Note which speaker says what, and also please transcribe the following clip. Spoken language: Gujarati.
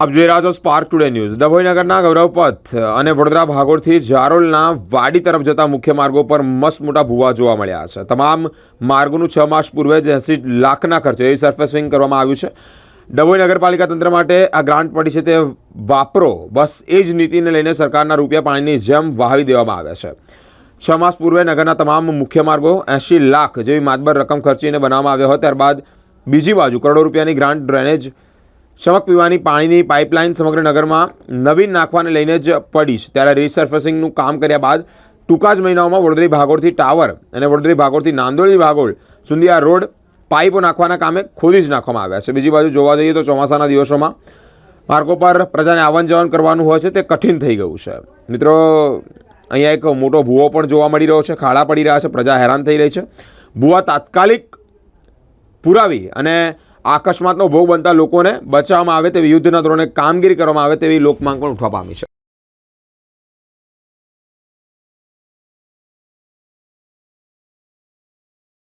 Speaker 1: આપ જોઈ રહ્યા છો સ્પાર્ક ટુડે ન્યૂઝ ડભોઈનગરના ગૌરવપથ અને વડોદરા ભાગોળથી જારોલના વાડી તરફ જતા મુખ્ય માર્ગો પર મસ્ત મોટા ભૂવા જોવા મળ્યા છે. તમામ માર્ગોનું છ માસ પૂર્વે જ એસી લાખના ખર્ચે સરફેસિંગ કરવામાં આવ્યું છે. ડભોઈ નગરપાલિકા તંત્ર માટે આ ગ્રાન્ટ પડી છે તે વાપરો. બસ એ જ નીતિને લઈને સરકારના રૂપિયા પાણીની જેમ વહાવી દેવામાં આવ્યા છે. છ માસ પૂર્વે નગરના તમામ મુખ્ય માર્ગો એંશી લાખ જેવી માતબર રકમ ખર્ચીને બનાવવામાં આવ્યો હોય ત્યારબાદ બીજી બાજુ કરોડો રૂપિયાની ગ્રાન્ટ ડ્રેનેજ ચમક પીવાની પાણીની પાઇપલાઇન સમગ્ર નગરમાં નવીન નાખવાને લઈને જ પડી છે. ત્યારે રિસર્ફેસિંગનું કામ કર્યા બાદ ટૂંકા જ મહિનાઓમાં વડોદરી ભાગોળથી ટાવર અને વડોદરી ભાગોળથી નાંદોળી ભાગોળ આ રોડ પાઇપો નાખવાના કામે ખોદી જ નાખવામાં આવ્યા છે. બીજી બાજુ જોવા જઈએ તો ચોમાસાના દિવસોમાં માર્ગો પર પ્રજાને આવન જવન કરવાનું હોય છે તે કઠિન થઈ ગયું છે. મિત્રો, અહીંયા એક મોટો ભૂવો પણ જોવા મળી રહ્યો છે. ખાડા પડી રહ્યા છે. પ્રજા હેરાન થઈ રહી છે. ભૂવા તાત્કાલિક પુરાવી અને અકસ્માતનો ભોગ બનતા લોકોને બચાવવામાં આવે તેવી યુદ્ધના ધોરણે કામગીરી કરવામાં આવે તેવી લોકમાંગ પણ ઉઠવા પામી છે.